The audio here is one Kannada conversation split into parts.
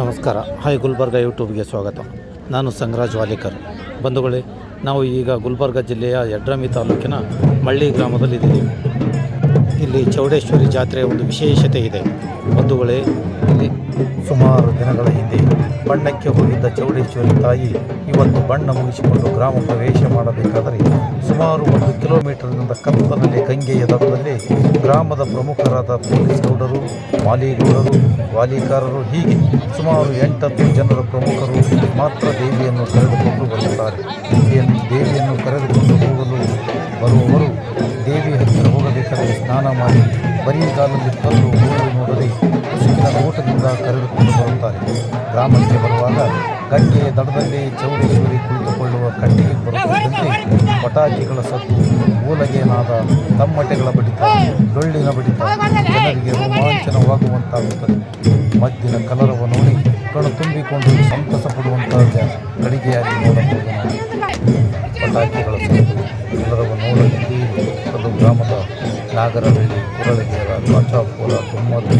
ನಮಸ್ಕಾರ. ಹಾಯ್, ಗುಲ್ಬರ್ಗ ಯೂಟ್ಯೂಬ್ಗೆ ಸ್ವಾಗತ. ನಾನು ಸಂಗರಾಜ್ ವಾಲಿಕರ್. ಬಂಧುಗಳೇ, ನಾವು ಈಗ ಗುಲ್ಬರ್ಗ ಜಿಲ್ಲೆಯ ಯಡ್ರಮಿ ತಾಲೂಕಿನ ಮಳ್ಳಿ ಗ್ರಾಮದಲ್ಲಿದ್ದೀವಿ. ಇಲ್ಲಿ ಚೌಡೇಶ್ವರಿ ಜಾತ್ರೆಯ ಒಂದು ವಿಶೇಷತೆ ಇದೆ. ಬಂಧುಗಳೇ, ಇಲ್ಲಿ ಸುಮಾರು ದಿನಗಳ ಹಿಂದೆ ಬಣ್ಣಕ್ಕೆ ಹೋಗಿದ್ದ ಚೌಡೇಶ್ವರಿ ತಾಯಿ ಇವತ್ತು ಬಣ್ಣ ಮುಗಿಸಿಕೊಂಡು ಗ್ರಾಮ ಪ್ರವೇಶ ಮಾಡಬೇಕಾದರೆ ಸುಮಾರು ಒಂದು ಕಿಲೋಮೀಟರ್ನಿಂದ ಕತ್ತಲಲ್ಲಿ ಗಂಗೆಯ ದಡದಲ್ಲಿ ಗ್ರಾಮದ ಪ್ರಮುಖರಾದ ಪೊಲೀಸ್ ಗೌಡರು ಮಾಲಿಗೌಡರು ವಾಲಿಕಾರರು ಹೀಗೆ ಸುಮಾರು ಎಂಟತ್ತು ಜನರ ಪ್ರಮುಖರು ಮಾತ್ರ ದೇವಿಯನ್ನು ಕರೆದುಕೊಂಡು ಬರುತ್ತಾರೆ. ದೇವಿಯನ್ನು ದೇವಿಯನ್ನು ಕರೆದುಕೊಂಡು ಹೋಗಲು ಬರುವವರು ದೇವಿ ಹತ್ತಿರ ಹೋಗಬೇಕಾದರೆ ಸ್ನಾನ ಮಾಡಿ ಬರೀ ಕಾಲದಲ್ಲಿ ತಂದು ಹೂಳು ನೋಡದೆ ಮುಸುಕಿನ ಓಟದಿಂದ ಕರೆದುಕೊಂಡು ಬರುತ್ತಾರೆ. ಗ್ರಾಮಕ್ಕೆ ಬರುವಾಗ ಗಂಗೆಯ ದಡದಲ್ಲಿ ಚೌಡೇಶ್ವರಿ ಕುಳಿತುಕೊಳ್ಳುವ ಕಟ್ಟಿಗೆ ಬರುತ್ತಿದ್ದಂತೆ ಪಟಾಕಿಗಳ ಸತ್ತು ಮೂಲಗೇನಾದ ತಮ್ಮಟೆಗಳ ಬಡಿತ, ಡೊಳ್ಳಿನ ಬಡಿತ, ಜನರಿಗೆ ರೋಮಾಂಚನವಾಗುವಂತಾಗುತ್ತದೆ. ಮದ್ದಿನ ಕಲರವ ನೋಡಿ ಕಣ್ಣು ತುಂಬಿಕೊಂಡು ಸಂತಸ ಪಡುವಂತಹ ಅಡಿಗೆಯಾಗಿ ನೋಡಬಹುದು. ಪಟಾಕಿಗಳ ಕಲರವ ನೋಡಲಿ ಅದು ಗ್ರಾಮದ ನಾಗರಹಳ್ಳಿ, ಕುರಳಗೇರ, ಕಾಚಾಪುರ ತುಮ್ಮದಿ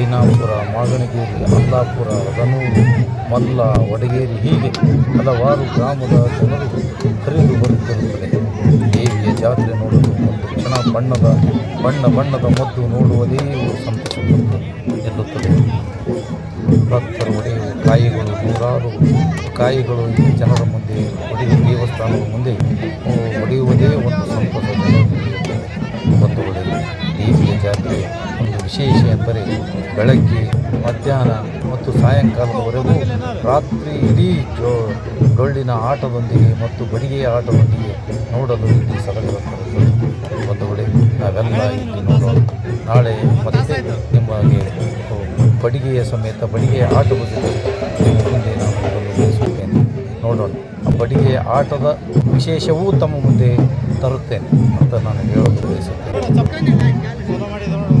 ಐನಾಪುರ, ಮಾಗಣಗೇರಿ, ಅಲ್ಲಾಪುರ ರನೂರು ಮಲ್ಲ, ವಡಗೇರಿ ಹೀಗೆ ಹಲವಾರು ಗ್ರಾಮದ ಜನರು ಕರೆದು ಬರುತ್ತಿರುತ್ತದೆ ದೇವಿಯ ಜಾತ್ರೆ ನೋಡಲು ಒಂದು ಕ್ಷಣ ಬಣ್ಣದ ಬಣ್ಣ ಬಣ್ಣದ ಮದ್ದು ನೋಡುವುದೇ ಸಂತಸ ಎನ್ನುತ್ತದೆ ಭಕ್ತರು ಒಡೆಯುವ ಕಾಯಿಗಳು ನೂರಾರು ಕಾಯಿಗಳು ಈ ಜನರ ಮುಂದೆ ಒಡೆಯುವ ದೇವಸ್ಥಾನದ ಮುಂದೆ ಒಡೆಯುವುದೇ ಒಂದು ಸಂತಸದ ಒಂದು ಒಡೆಯ. ದೇವಿಯ ಜಾತ್ರೆ ಒಂದು ವಿಶೇಷ ಎಂದರೆ ಬೆಳಗ್ಗೆ, ಮಧ್ಯಾಹ್ನ ಮತ್ತು ಸಾಯಂಕಾಲದವರೆಗೂ ರಾತ್ರಿ ಇಡೀ ಜೋ ಡೊಳ್ಳಿನ ಆಟದೊಂದಿಗೆ ಮತ್ತು ಬಡಿಗೆಯ ಆಟದೊಂದಿಗೆ ನೋಡಲು ಇಲ್ಲಿ ಸಡಗರ ಒಂದು ವೇಳೆ ನಾವೆಲ್ಲ ಇಲ್ಲಿ ನೋಡೋಣ. ನಾಳೆ ಮತ್ತೆ ನಿಮಗೆ ಬಡಿಗೆಯ ಸಮೇತ ಬಡಿಗೆಯ ಆಟ ಜೊತೆ ನಿಮ್ಮ ಮುಂದೆ ನಾನು ಬಯಸುತ್ತೇನೆ. ನೋಡೋಣ. ಆ ಬಡಿಗೆಯ ಆಟದ ವಿಶೇಷವೂ ತಮ್ಮ ಮುಂದೆ ತರುತ್ತೇನೆ ಅಂತ ನಾನು ಹೇಳಲು ಬಯಸುತ್ತೇನೆ.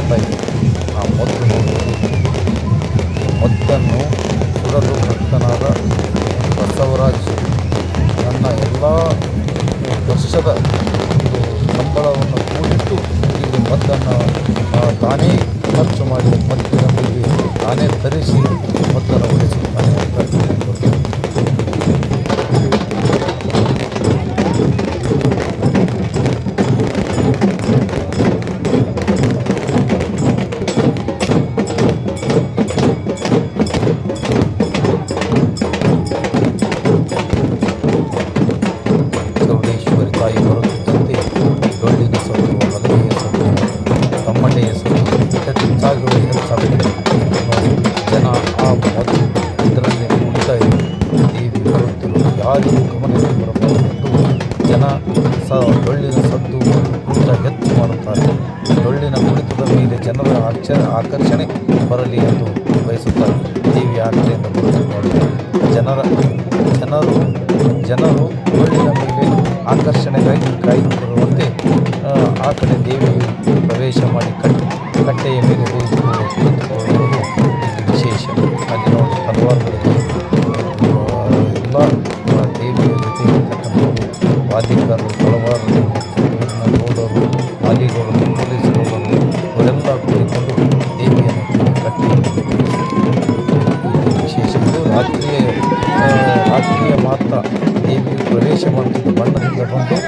ಇದೆ ಆ ಮೊದಲು ಮದ್ದನ್ನು ಸುಡಲು ಭಕ್ತನಾದ ಬಸವರಾಜ್ ನನ್ನ ಎಲ್ಲ ವರ್ಷದ ಸಂಬಳವನ್ನು ಕೂಡಿಟ್ಟು ಇಲ್ಲಿ ಮದ್ದನ್ನು ತಾನೇ ಖರ್ಚು ಮಾಡಿ ಮದ್ದಿನ ತಾನೇ ತರಿಸಿ ಯಾರಿಗೂ ಗಮನಕ್ಕೆ ಬರಬಾರದು ಜನ ಸ ಡೊಳ್ಳಿನ ಸದ್ದು ಕುಣಿತ ಹೆಚ್ಚು ಮಾಡುತ್ತಾರೆ. ಡೊಳ್ಳಿನ ಕುಣಿತದ ಮೇಲೆ ಜನರ ಆಚ ಆಕರ್ಷಣೆ ಬರಲಿ ಎಂದು ಬಯಸುತ್ತಾರೆ. ದೇವಿ ಆ ಕಡೆಯಿಂದ ಬರುವುದು ಜನರ ಜನರು ಜನರು ಡೊಳ್ಳಿನ ಮೇಲೆ ಆಕರ್ಷಣೆಗಾಗಿ ಕಾಯ್ದುಕೊಳ್ಳುವಂತೆ ಆ, ಕಡೆ ದೇವಿಯು ಪ್ರವೇಶ ಮಾಡಿ ಕಟ್ಟೆ ಕಟ್ಟೆಯ ಮೇಲೆ ಹೋಗಿ. ಹಲವಾರು ಗೌಡರು ವಾಲಿಗಳು ಪೊಲೀಸ್ ಗೌಡರು ಅವರೆಲ್ಲ ಕೂಡಿಕೊಂಡು ದೇವಿಯನ್ನು ಕಟ್ಟಿ ವಿಶೇಷ ರಾತ್ರಿಯ ರಾತ್ರಿಯ ಮಾತ್ರ ದೇವಿಯು ಪ್ರವೇಶ ಮಾಡುತ್ತಿದ್ದ ಬಣ್ಣದಿಂದ ಬಂದು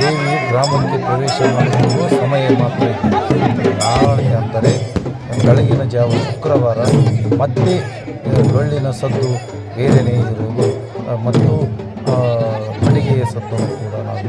ದೇವಿಯು ಗ್ರಾಮಕ್ಕೆ ಪ್ರವೇಶ ಮಾಡುತ್ತಿರುವ ಸಮಯ ಮಾತ್ರ ನಾಳೆ ಅಂದರೆ ಬೆಳಗಿನ ಜಾವ ಶುಕ್ರವಾರ, ಮತ್ತೆ ಬೆಳ್ಳಿನ ಸದ್ದು ಬೇರೆಯೇ ಇರುವುದು ಮತ್ತು ಅಡಿಗೆಯ ಸದ್ದನ್ನು ಕೂಡ ನಾವು